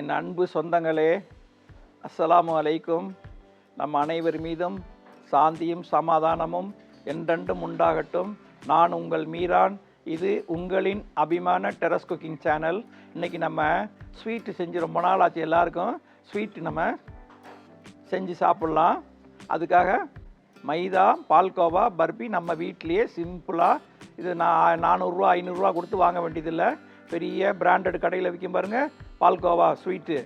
என் அன்பு சொந்தங்களே அஸ்ஸலாமு அலைக்கும். நம் அனைவர் மீதும் சாந்தியும் சமாதானமும் என்றென்றும் உண்டாகட்டும். நான் உங்கள் மீரான். இது உங்களின் அபிமான டெரஸ் குக்கிங் சேனல். இன்றைக்கி நம்ம ஸ்வீட்டு செஞ்சு ரொம்ப நாள் ஆச்சு எல்லாருக்கும். ஸ்வீட்டு நம்ம செஞ்சு சாப்பிட்லாம். அதுக்காக மைதா பால்கோவா பர்பி நம்ம வீட்டிலேயே சிம்பிளாக இது நான் நானூறுரூவா ஐநூறுரூவா கொடுத்து வாங்க வேண்டியதில்லை. பெரிய பிராண்டட் கடையில் விற்கும் பாருங்கள் பால்கோவா ஸ்வீட்டு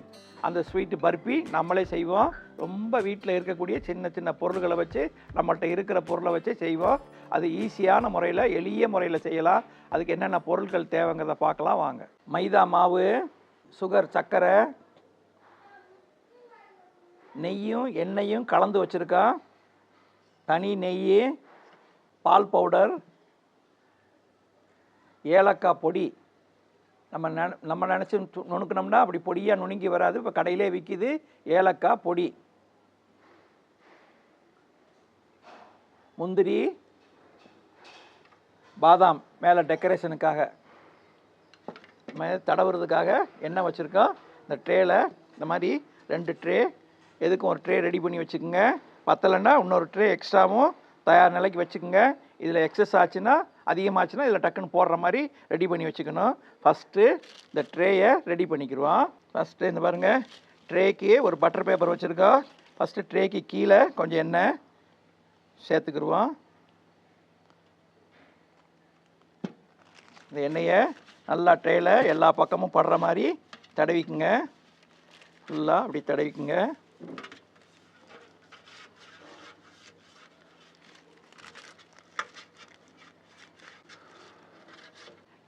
அந்த ஸ்வீட்டு பர்பி நம்மளே செய்வோம். ரொம்ப வீட்டில் இருக்கக்கூடிய சின்ன சின்ன பொருள்களை வச்சு நம்மள்கிட்ட இருக்கிற பொருளை வச்சு செய்வோம். அது ஈஸியான முறையில் எளிய முறையில் செய்யலாம். அதுக்கு என்னென்ன பொருட்கள் தேவைங்கிறத பார்க்கலாம் வாங்க. மைதா மாவு சுகர் சர்க்கரை நெய்யும் எண்ணெயும் கலந்து வச்சுருக்கோம் தனி நெய் பால் பவுடர் ஏலக்காய் பொடி. நம்ம நெ நம்ம நினச்சி நுணுக்கணும்னா அப்படி பொடியாக நுணுங்கி வராது. இப்போ கடையிலே விற்கிது ஏலக்காய் பொடி. முந்திரி பாதாம் மேலே டெக்கரேஷனுக்காக. மேலே தடவுறதுக்காக எண்ணெய் வச்சுருக்கோம்? இந்த ட்ரேயில் இந்த மாதிரி ரெண்டு ட்ரே எதுக்கும் ஒரு ட்ரே ரெடி பண்ணி வச்சுக்கோங்க. பத்தலைன்னா இன்னொரு ட்ரே எக்ஸ்ட்ராவும் தயார் நிலைக்கு வச்சுக்கோங்க. இதில் எக்ஸஸ் ஆச்சுன்னா அதிகமாச்சுன்னா இதில் டக்குன்னு போடுற மாதிரி ரெடி பண்ணி வச்சுக்கணும். ஃபஸ்ட்டு இந்த ட்ரேயை ரெடி பண்ணிக்கிடுவோம் ஃபஸ்ட்டு இந்த பாருங்கள் ட்ரேக்கு ஒரு பட்டர் பேப்பர் வச்சுருக்கோம். ஃபஸ்ட்டு ட்ரேக்கு கீழே கொஞ்சம் எண்ணெய் சேர்த்துக்கிடுவோம் இந்த எண்ணெயை நல்லா ட்ரேயில் எல்லா பக்கமும் படுற மாதிரி தடவிக்குங்க. ஃபுல்லாக அப்படி தடவிக்குங்க.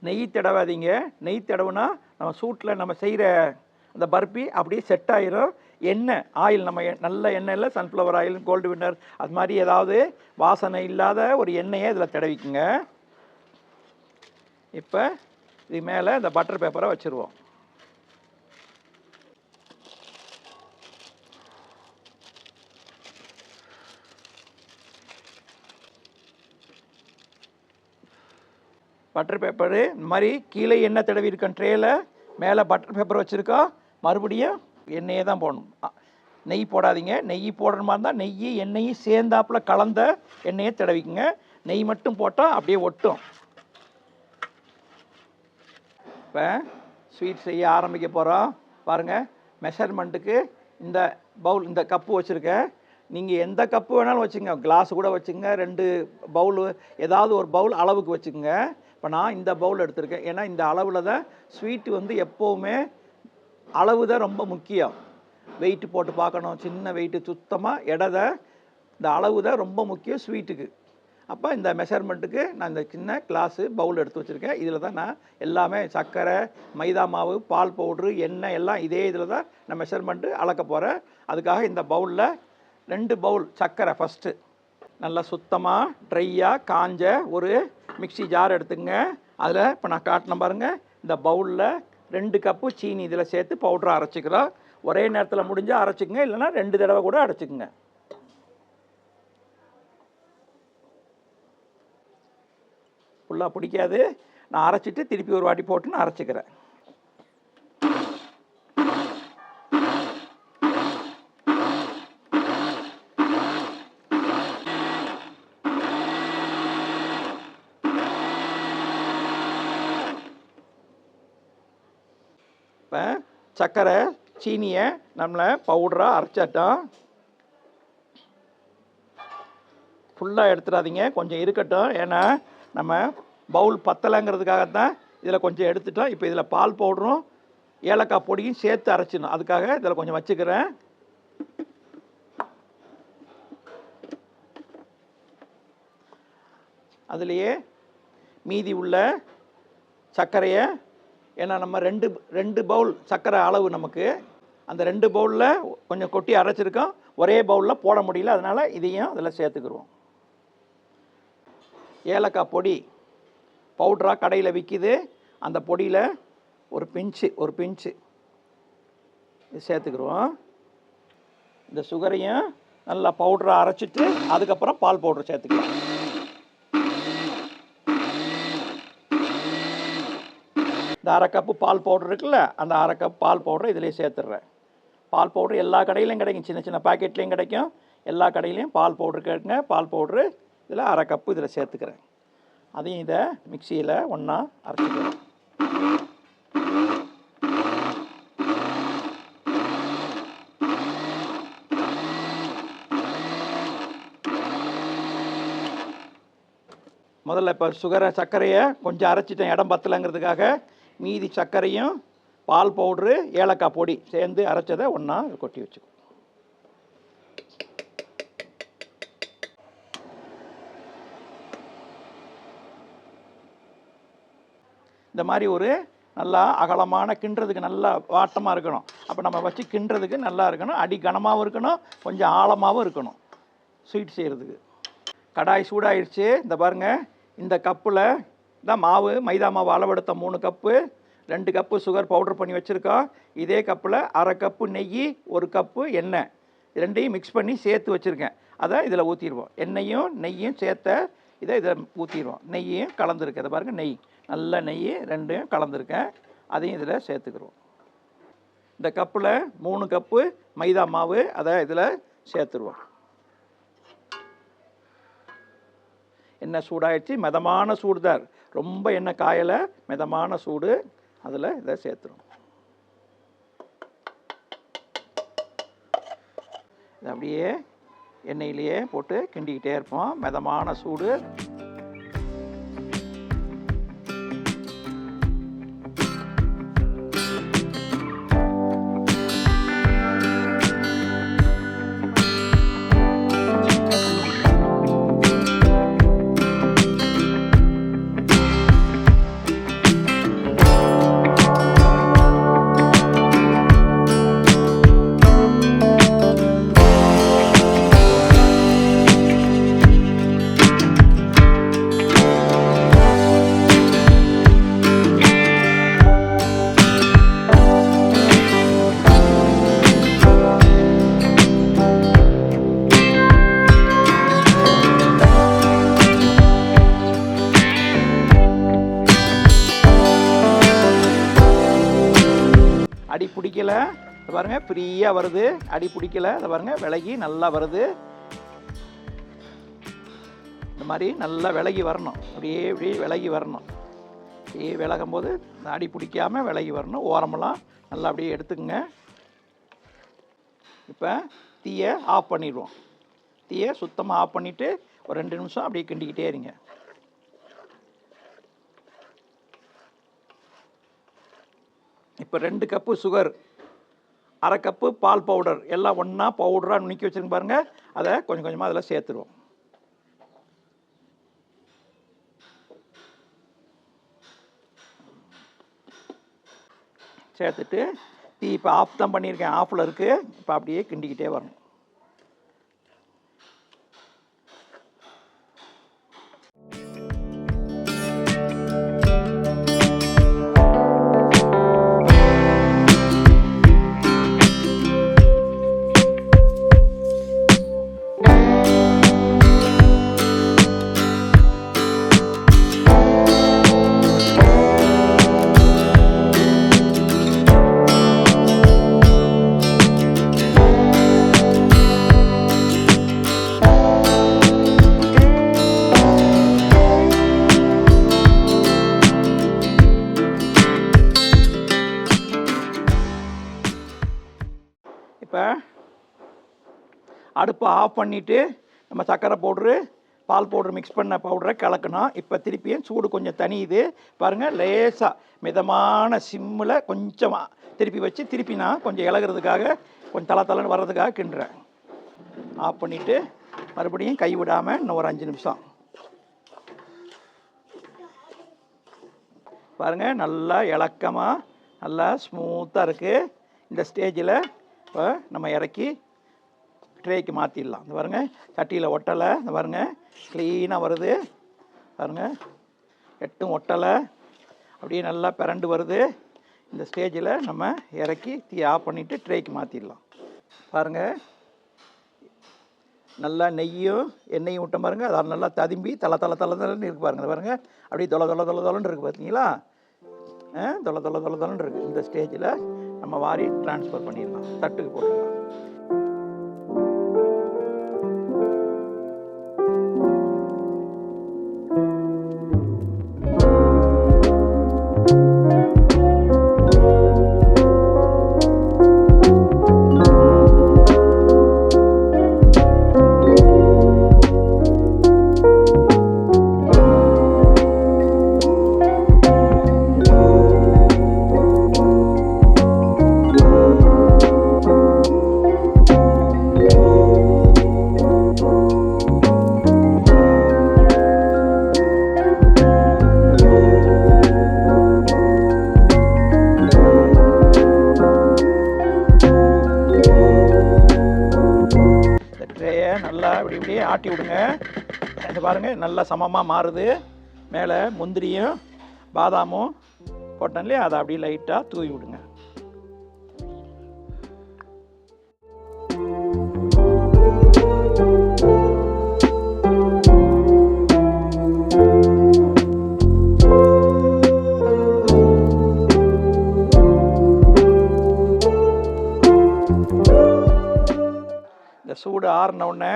நெய் தடவாதீங்க. நெய் தடவுனா நம்ம சூட்டில் நம்ம செய்கிற அந்த பர்பி அப்படியே செட் ஆயிரும். எண்ணெய் ஆயில் நம்ம நல்ல எண்ணெயில் சன்ஃப்ளவர் ஆயில் கோல்டு வின்னர் அது மாதிரி ஏதாவது வாசனை இல்லாத ஒரு எண்ணெயை இதில் தடவிக்குங்க. இப்போ இது மேலே இந்த பட்டர் பேப்பரை வச்சுருவோம். பட்டர் பேப்பரு இந்த மாதிரி கீழே எண்ணெய் தடவி இருக்கேன் ட்ரேயில் மேலே பட்டர் பேப்பர் வச்சுருக்கோம் மறுபடியும் எண்ணெயை தான் போடணும். நெய் போடாதீங்க. நெய் போடுற மாதிரி இருந்தால் நெய் எண்ணெயும் சேர்ந்தாப்புல கலந்த எண்ணெயை தடவிக்குங்க. நெய் மட்டும் போட்டால் அப்படியே ஒட்டும். இப்போ ஸ்வீட் செய்ய ஆரம்பிக்க போகிறோம் பாருங்கள் மெஷர்மெண்ட்டுக்கு இந்த பவுல் இந்த கப்பு வச்சுருக்கேன். நீங்கள் எந்த கப்பு வேணாலும் வச்சுங்க கிளாஸ் கூட வச்சுங்க ரெண்டு பவுலு ஏதாவது ஒரு பவுல் அளவுக்கு வச்சுக்கோங்க. இப்போ நான் இந்த பவுல் எடுத்திருக்கேன். ஏன்னா இந்த அளவில் தான் ஸ்வீட்டு வந்து எப்போவுமே அளவு தான் ரொம்ப முக்கியம். வெயிட்டு போட்டு பார்க்கணும். சின்ன வெயிட்டு சுத்தமாக இடதை இந்த அளவு தான் ரொம்ப முக்கியம் ஸ்வீட்டுக்கு அப்போ இந்த மெஷர்மெண்ட்டுக்கு நான் இந்த சின்ன கிளாஸு பவுல் எடுத்து வச்சுருக்கேன். இதில் தான் நான் எல்லாமே சர்க்கரை மைதா மாவு பால் பவுட்ரு எண்ணெய் எல்லாம் இதே இதில் தான் நான் மெஷர்மெண்ட்டு அளக்க போகிறேன் அதுக்காக இந்த பவுலில் ரெண்டு பவுல் சர்க்கரை ஃபஸ்ட்டு நல்லா சுத்தமாக ட்ரையாக காஞ்ச ஒரு மிக்ஸி ஜார் எடுத்துங்க அதில் இப்போ நான் காட்டின பாருங்கள் இந்த பவுலில் ரெண்டு கப்பு சீனி இதில் சேர்த்து பவுட்ரு அரைச்சிக்கிறோம். ஒரே நேரத்தில் முடிஞ்சால் அரைச்சிக்கங்க இல்லைனா ரெண்டு தடவை கூட அரைச்சிக்கங்க. ஃபுல்லாக பிடிக்காது. நான் அரைச்சிட்டு திருப்பி ஒரு வாட்டி போட்டு நான் அரைச்சிக்கிறேன் இப்போ சர்க்கரை சீனியை நம்மளை பவுடராக அரைச்சாட்டோம் ஃபுல்லாக எடுத்துடாதீங்க. கொஞ்சம் இருக்கட்டும். ஏன்னா நம்ம பவுல் பத்தலைங்கிறதுக்காகத்தான் இதில் கொஞ்சம் எடுத்துட்டோம். இப்போ இதில் பால் பவுடரும் ஏலக்காய் பொடியும் சேர்த்து அரைச்சிடணும். அதுக்காக இதில் கொஞ்சம் வச்சுக்கிறேன். அதுலேயே மீதி உள்ள சர்க்கரையை ஏன்னா நம்ம ரெண்டு ரெண்டு பவுல் சர்க்கரை அளவு நமக்கு. அந்த ரெண்டு பவுலில் கொஞ்சம் கொட்டி அரைச்சிருக்கோம். ஒரே பவுலில் போட முடியல. அதனால் இதையும் அதில் சேர்த்துக்கிருவோம். ஏலக்காய் பொடி பவுட்ராக கடையில் விற்கிது அந்த பொடியில் ஒரு பிஞ்சு ஒரு பிஞ்சு இது இந்த சுகரையும் நல்லா பவுடராக அரைச்சிட்டு அதுக்கப்புறம் பால் பவுடர் சேர்த்துக்கலாம் இந்த அரை கப்பு பால் பவுடர் இருக்குல்ல அந்த அரை கப் பால் பவுடர் இதிலே சேர்த்துட்றேன். பால் பவுடர் எல்லா கடையிலையும் கிடைக்கும் சின்ன சின்ன பாக்கெட்லேயும் கிடைக்கும். எல்லா கடையிலையும் பால் பவுடர் கேட்டுங்க பால் பவுடரு இதில் அரை கப்பு இதில் சேர்த்துக்கிறேன். அதையும் இதை மிக்சியில் ஒன்றா அரைச்சிக்கிறேன். முதல்ல இப்போ சுகரை சர்க்கரையை கொஞ்சம் அரைச்சிட்டேன் இடம் பத்தலைங்கிறதுக்காக. மீதி சர்க்கரையும் பால் பவுட்ரு ஏலக்காய் பொடி சேர்ந்து அரைச்சதை ஒன்றா கொட்டி வச்சுக்கோ. இந்த மாதிரி ஒரு நல்லா அகலமான கிண்டுறதுக்கு நல்லா வாட்டமாக இருக்கணும். அப்போ நம்ம வச்சு கிண்டுறதுக்கு நல்லா இருக்கணும். அடி கனமாகவும் இருக்கணும். கொஞ்சம் ஆழமாகவும் இருக்கணும். ஸ்வீட் செய்கிறதுக்கு கடாய் சூடாயிருச்சு. இந்த பாருங்க. இந்த கப்பில் தான் மாவு மைதா மாவு அளவெடுத்த மூணு கப்பு ரெண்டு கப்பு சுகர் பவுடர் பண்ணி வச்சுருக்கோம் இதே கப்பில் அரை கப்பு நெய் ஒரு கப்பு எண்ணெய். ரெண்டையும் மிக்ஸ் பண்ணி சேர்த்து வச்சுருக்கேன். அதை இதில் ஊற்றிடுவோம் எண்ணெயும் நெய்யும் சேர்த்த இதை இதில் ஊற்றிடுவோம் நெய்யும் கலந்துருக்கு இதை பாருங்கள் நெய். நல்ல நெய் ரெண்டையும் கலந்துருக்கேன். அதையும் இதில் சேர்த்துக்கிறோம். இந்த கப்பில் மூணு கப்பு மைதா மாவு அதை இதில் சேர்த்துருவோம். என்ன சூடாயிடுச்சு. மிதமான சூடுதார் ரொம்ப எண்ணெய் காயலை மிதமான சூடு அதில் இதை சேர்த்துரும் இதை அப்படியே எண்ணெயிலேயே போட்டு கிண்டிக்கிட்டே இருப்போம். மிதமான சூடு. அடி இதை பாருங்க ஃப்ரீயாக வருது. அடி பிடிக்கல. இதை பாருங்கள் விலகி நல்லா வருது. இந்த மாதிரி நல்லா விலகி வரணும். அப்படியே அப்படியே விலகி வரணும். அப்படியே விலகும் போது இந்த அடி பிடிக்காம விலகி வரணும். ஓரமெல்லாம் நல்லா அப்படியே எடுத்துக்கங்க. இப்போ தீயை ஆஃப் பண்ணிடுவோம். தீயை சுத்தமாக ஆஃப் பண்ணிவிட்டு ஒரு ரெண்டு நிமிஷம் அப்படியே கிண்டிக்கிட்டே இருங்க. இப்போ ரெண்டு கப்பு சுகர். அரை கப்பு பால் பவுடர் எல்லாம் ஒன்றா பவுடராக நுணுக்கி வச்சுருங்க பாருங்கள் அதை கொஞ்சம் கொஞ்சமாக அதில் சேர்த்துருவோம். சேர்த்துட்டு டீ இப்போ ஆஃப் தான் பண்ணியிருக்கேன் ஆஃபில் இருக்குது இப்போ அப்படியே கிண்டிக்கிட்டே வரணும். ஆஃப் பண்ணிவிட்டு நம்ம சர்க்கரை பவுட்ரு பால் பவுடர் மிக்ஸ் பண்ண பவுடரை கலக்கணும் இப்போ திருப்பியும் சூடு கொஞ்சம் தனியுது பாருங்கள் லேசாக மிதமான சிம்மில் கொஞ்சமாக திருப்பி வச்சு திருப்பி நான் கொஞ்சம் இலகுறதுக்காக கொஞ்சம் தலை தலைன்னு வர்றதுக்காக கிண்டுறேன். ஆஃப் பண்ணிவிட்டு மறுபடியும் கை விடாமல் இன்னும் ஒரு அஞ்சு நிமிஷம். பாருங்கள் நல்லா இலக்கமாக நல்லா ஸ்மூத்தாக இருக்குது இந்த ஸ்டேஜில் இப்போ நம்ம இறக்கி ட்ரேக்கு மாற்றிடலாம் இந்த பாருங்கள் சட்டியில் ஒட்டலை இந்த பாருங்க க்ளீனாக வருது. பாருங்கள் எட்டும் ஒட்டலை. அப்படியே நல்லா பிறண்டு வருது. இந்த ஸ்டேஜில் நம்ம இறக்கி தீ ஆஃப் பண்ணிவிட்டு ட்ரேக்கு மாற்றிடலாம் பாருங்கள் நல்லா நெய்யும் எண்ணெயும் விட்ட பாருங்கள் அதை நல்லா ததும்பி தலை தலை தலை தலைன்னு இருக்குது பாருங்க. பாருங்கள் பாருங்க அப்படியே தொலை தொலை தொலை தொலைன்னு இருக்குது பார்த்தீங்களா தொலை தொலை தொலை தொலைன்னு இருக்குது இந்த ஸ்டேஜில் நம்ம வாரி ட்ரான்ஸ்ஃபர் பண்ணிடலாம். தட்டுக்கு போட்டு நல்லா சமமாக மாறுது. மேலே முந்திரியும் பாதாமும் போட்டேன் இல்லையா? அதை அப்படியே லைட்டாக தூவி விடுங்க. இந்த சூடு ஆறின உடனே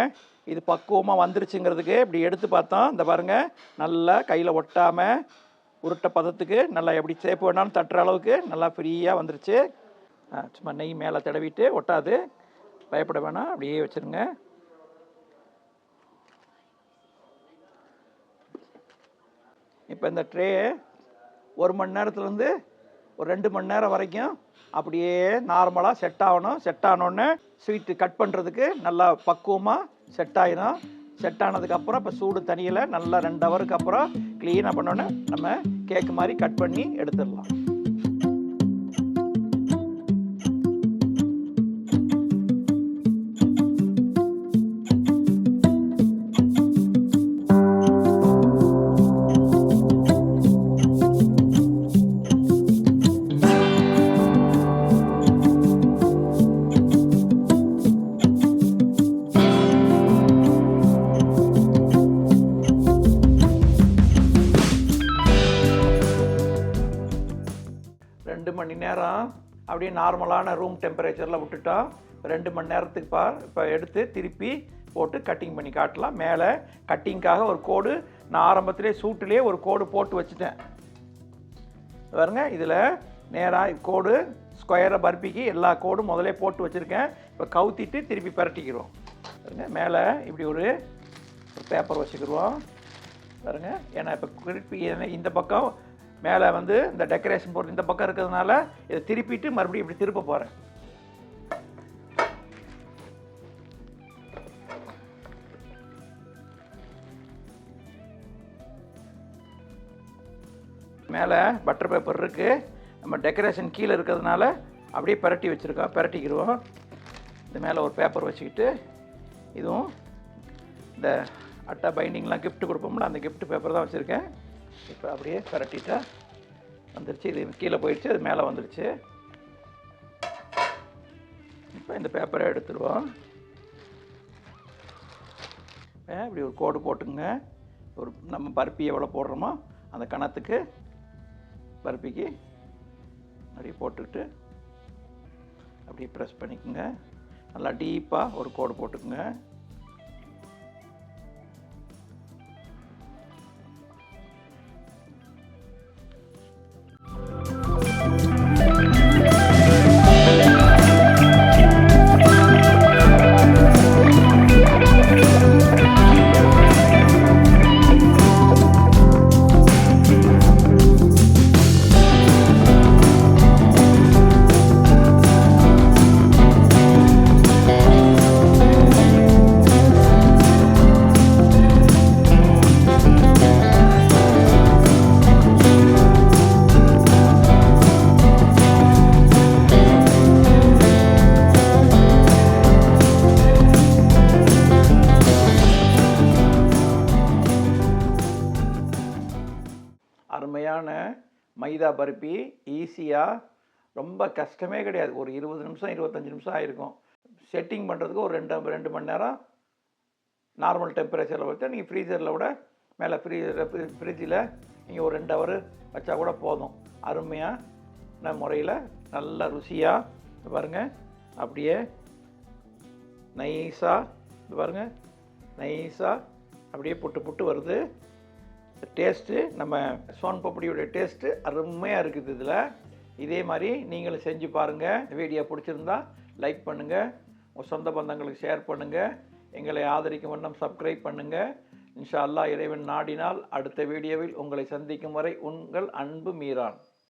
இது பக்குவமாக வந்துருச்சுங்கிறதுக்கு இப்படி எடுத்து பார்த்தோம் இந்த பாருங்க நல்லா கையில் ஒட்டாமல் உருட்டை பதத்துக்கு நல்லா எப்படி சேப்பு வேணாலும் தட்டுற அளவுக்கு நல்லா ஃப்ரீயாக வந்துருச்சு. சும்மா நெய் மேலே தடவிட்டு ஒட்டாது. பயப்பட வேணாம் அப்படியே வச்சுருங்க. இப்போ இந்த ட்ரே ஒரு மணி நேரத்துலேருந்து ஒரு ரெண்டு மணி நேரம் வரைக்கும் அப்படியே நார்மலாக செட் ஆகணும். செட் ஆனோடனே ஸ்வீட்டு கட் பண்ணுறதுக்கு நல்லா பக்குவமாக செட் ஆகிடும் செட் ஆனதுக்கப்புறம் இப்போ சூடு தண்ணியில் நல்லா ரெண்டு ஹவருக்கு அப்புறம் க்ளீனாக பண்ணோன்னே நம்ம கேக்கு மாதிரி கட் பண்ணி எடுத்துடலாம். நார்மலான ரூம் டெம்பரேச்சரில் விட்டுட்டோம். ரெண்டு மணி நேரத்துக்கு பா இப்போ எடுத்து திருப்பி போட்டு கட்டிங் பண்ணி காட்டலாம். மேலே கட்டிங்க்காக ஒரு கோடு நான் ஆரம்பத்திலே சூட்டிலே ஒரு கோடு போட்டு வச்சுட்டேன். பாருங்க இதில் நேராக கோடு ஸ்கொயரை பர்பிக்கு எல்லா கோடும் முதலே போட்டு வச்சுருக்கேன். இப்போ கவுத்திட்டு திருப்பி பரட்டிக்கிறோம். பாருங்க மேலே இப்படி ஒரு பேப்பர் வச்சுக்கிடுவோம் பாருங்க ஏன்னா இப்போ திருப்பி இந்த பக்கம் மேலே வந்து இந்த டெக்கரேஷன் போட்டு இந்த பக்கம் இருக்கிறதுனால இதை திருப்பிட்டு மறுபடியும் இப்படி திருப்ப போகிறேன் மேலே பட்டர் பேப்பர் இருக்குது நம்ம டெக்கரேஷன் கீழே இருக்கிறதுனால அப்படியே பிரட்டி வச்சுருக்கோம் பிரட்டிக்கிடுவோம். இது மேலே ஒரு பேப்பர் வச்சுக்கிட்டு இதுவும் இந்த அட்டை பைண்டிங்லாம் கிஃப்ட் கொடுப்போம்ல அந்த கிஃப்ட் பேப்பர் தான் வச்சுருக்கேன். இப்போ அப்படியே கரட்டிட்டா வந்துருச்சு. இது கீழே போயிடுச்சு அது மேலே வந்துருச்சு. இப்போ இந்த பேப்பரை எடுத்துருவோம். இப்படி ஒரு கோடு போட்டுங்க. ஒரு நம்ம பருப்பி எவ்வளோ போடுறோமோ அந்த கணத்துக்கு பருப்பிக்கு அப்படியே போட்டுக்கிட்டு அப்படியே ப்ரெஸ் பண்ணிக்கோங்க. நல்லா டீப்பாக ஒரு கோடு போட்டுக்குங்க. மைதா பருப்பி ஈஸியாக ரொம்ப கஷ்டமே கிடையாது. ஒரு இருபது நிமிஷம் இருபத்தஞ்சி நிமிஷம் ஆகிருக்கும் செட்டிங் பண்ணுறதுக்கு ஒரு ரெண்டு ரெண்டு மணி நேரம் நார்மல் டெம்பரேச்சரில் வச்சா நீங்கள் ஃப்ரீசரில் விட மேலே ஃப்ரீ ஃப்ரிட்ஜில் நீங்கள் ஒரு ரெண்டு ஹவர் வச்சா கூட போதும். அருமையான முறையில் நல்ல ருசியாக பாருங்கள் அப்படியே நைஸாக பாருங்கள் நைஸாக அப்படியே புட்டு புட்டு வருது. டேஸ்ட்டு நம்ம சோன் பப்படியோட டேஸ்ட்டு அருமையாக இருக்குது இதில். இதே மாதிரி நீங்களும் செஞ்சு பாருங்கள் வீடியோ பிடிச்சிருந்தா லைக் பண்ணுங்கள் உங்கள் சொந்த பந்தங்களுக்கு ஷேர் பண்ணுங்கள் எங்களை ஆதரிக்கும் வண்ணம் சப்ஸ்கிரைப் பண்ணுங்கள் இன்ஷா அல்லாஹ் இறைவன் நாடினால் அடுத்த வீடியோவில் உங்களை சந்திக்கும் வரை உங்கள் அன்பு மீறான்